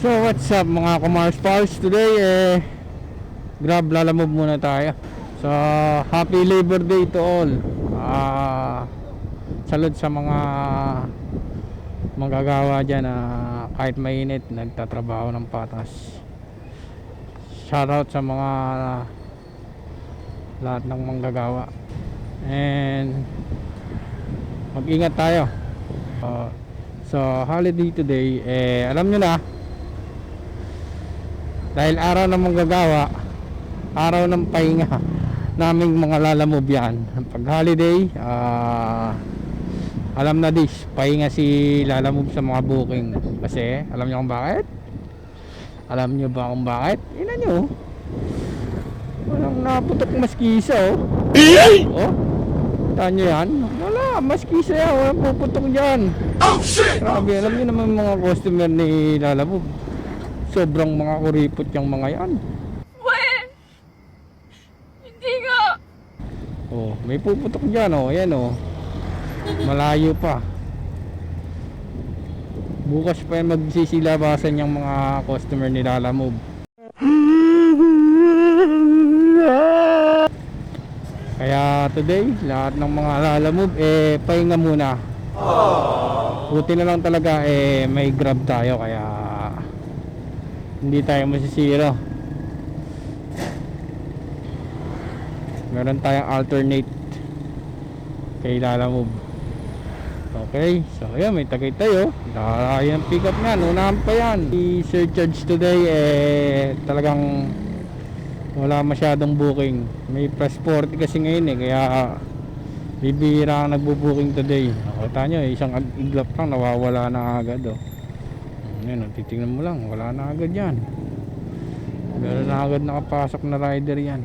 So what's up mga Kumars Pars? Today eh Grab lalamove muna tayo. So happy Labor Day to all. Ah Salud sa mga Manggagawa dyan na kahit mainit Nagtatrabaho ng patas. Shoutout sa mga Lahat ng manggagawa. And Mag-ingat tayo. Ah, So holiday today eh alam nyo na dahil araw ng manggagawa araw ng pahinga naming mga lalamove yan. Pag holiday ah, alam na dis pahinga si lalamove sa mga booking. Kasi alam nyo kung bakit? Alam nyo ba kung bakit? Ina nyo walang naputok maskisa oh. Oh Taan nyo yan? Wala maskisa yan walang puputok dyan. Grabe, alam niyo naman mga customer ni Lalamove. Sobrang mga kuripot yung mga yan. When? Hindi nga. Oh, may puputok diyan oh, ayan oh. Malayo pa. Bukas pa yan magsisilabasan yung mga customer ni Lalamove. Kaya today, lahat ng mga Lalamove eh pahinga muna. Buti na lang talaga eh may grab tayo kaya hindi tayo masisiro. Meron tayong alternate kay Lalamove. Okay, so ayan may tagay tayo. Dahil ang pick up nga, unahan pa yan. I surcharge today eh talagang wala masyadong booking. May 40 kasi ngayon eh kaya bibihira ang nagbo-booking today. Nakita nyo, isang ag- iglap lang nawawala na agad oh. Yan, oh, titingnan mo lang, wala na agad yan. Meron na agad nakapasok na rider yan.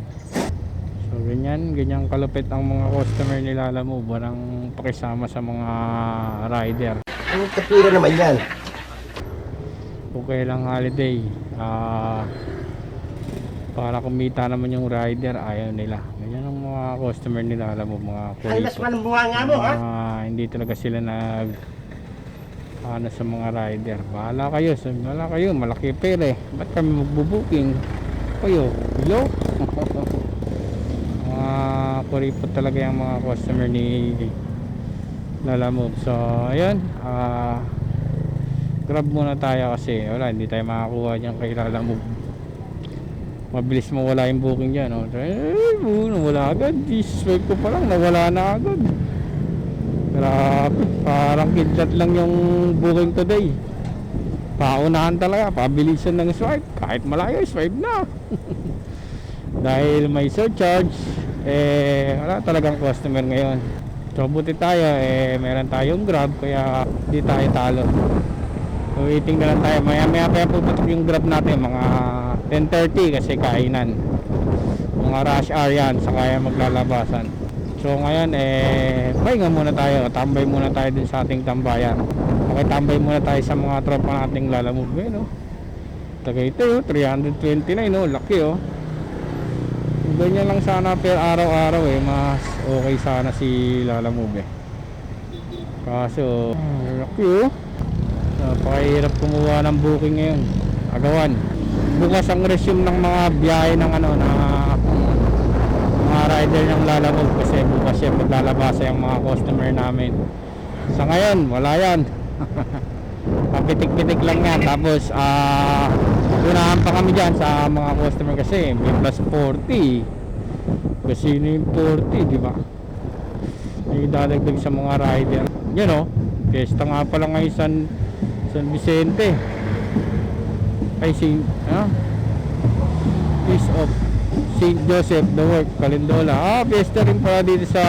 So ganyan, ganyan kalupit ang mga customer nila alam mo, walang pakisama sa mga rider. Ang kapira naman yan. Okay lang holiday. Ah para kumita naman yung rider, ayaw nila. Ganyan ang mga customer nila alam mo, mga kuripot. mas man bunga nga mo, ha? Hindi talaga sila nag ano sa mga rider. Bahala kayo, bahala kayo, malaki pera eh. Ba't kami magbubuking? Kayo, hello? mga kuripot talaga yung mga customer ni Lalamove. So, ayun, ah grab muna tayo kasi wala, hindi tayo makakuha dyan kay Lalamove. Mabilis mawala yung booking dyan. Ay, bu- nawala agad. I-swipe ko pa lang, nawala na agad. Grabe, parang kidlat lang yung booking today. Paunahan talaga, pabilisan ng swipe. Kahit malayo, swipe na. Dahil may surcharge, eh, wala talagang customer ngayon. So, buti tayo, eh, meron tayong grab, kaya di tayo talo. So, waiting na lang tayo. Maya maya pa puputok yung grab natin, mga 10.30 kasi kainan. Mga rush hour yan, saka yan maglalabasan. So ngayon eh pahinga muna tayo, tambay muna tayo dun sa ating tambayan. Okay, tambay muna tayo sa mga tropa nating lalamove ngayon, no. Tagaytay, oh, 329, no, laki oh. Ganyan lang sana per araw-araw eh, mas okay sana si lalamove eh. Kaso, laki oh. Napakahirap kumuha ng booking ngayon. Agawan. Bukas ang resume ng mga biyahe ng ano na rider ng lalamove kasi bukas yan maglalabasa yung mga customer namin. Sa ngayon, wala yan. Papitik-pitik lang yan. Tapos, ah, unahan pa kami dyan sa mga customer kasi may plus 40. Kasi yung 40, di ba? May dadagdag sa mga rider. Yan o. Fiesta nga pala ngayon San, San Vicente. Ay, si, ah, Peace of St. Joseph the Work, Calindola. Ah, fiesta rin pala dito sa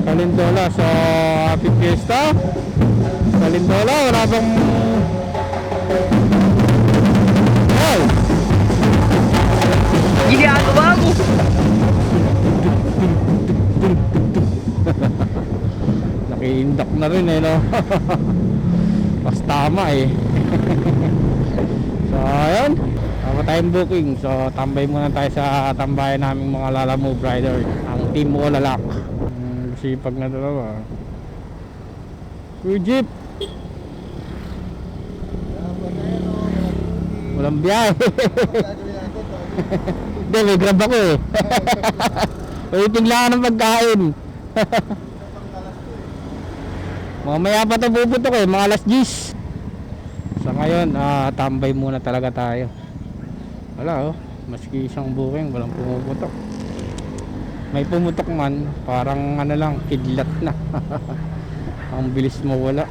Calindola. So, happy fiesta. Calindola, wala bang... Wow! Ginagawa mo. Naki-induct na rin eh, no? Mas tama eh. so, ayun. Ako tayong booking. So, tambay muna tayo sa tambayan naming mga Lalamove rider. Ang team mo lalak. Hmm, sipag na dalawa. Kuya Jeep! Walang biyahe. Hindi, may grab ako eh. Waiting lang ng pagkain. Mamaya pa ito puputok eh, mga alas 10. Sa ngayon, ah, tambay muna talaga tayo. Wala oh, maski isang booking, walang pumuputok. May pumutok man, parang ano lang, kidlat na. Ang bilis mawala.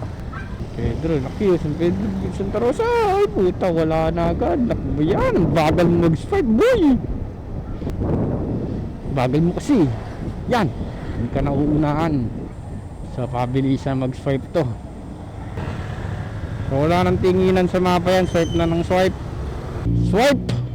Pedro, laki, San Pedro, Santa Rosa, ay puta, wala na agad. Nakbo yan, bagal mo mag-start, boy. Bagal mo kasi. Yan, hindi ka nauunahan. Sa pabilisan mag-swipe to. So wala nang tinginan sa mapa yan, swipe na ng swipe. Swipe!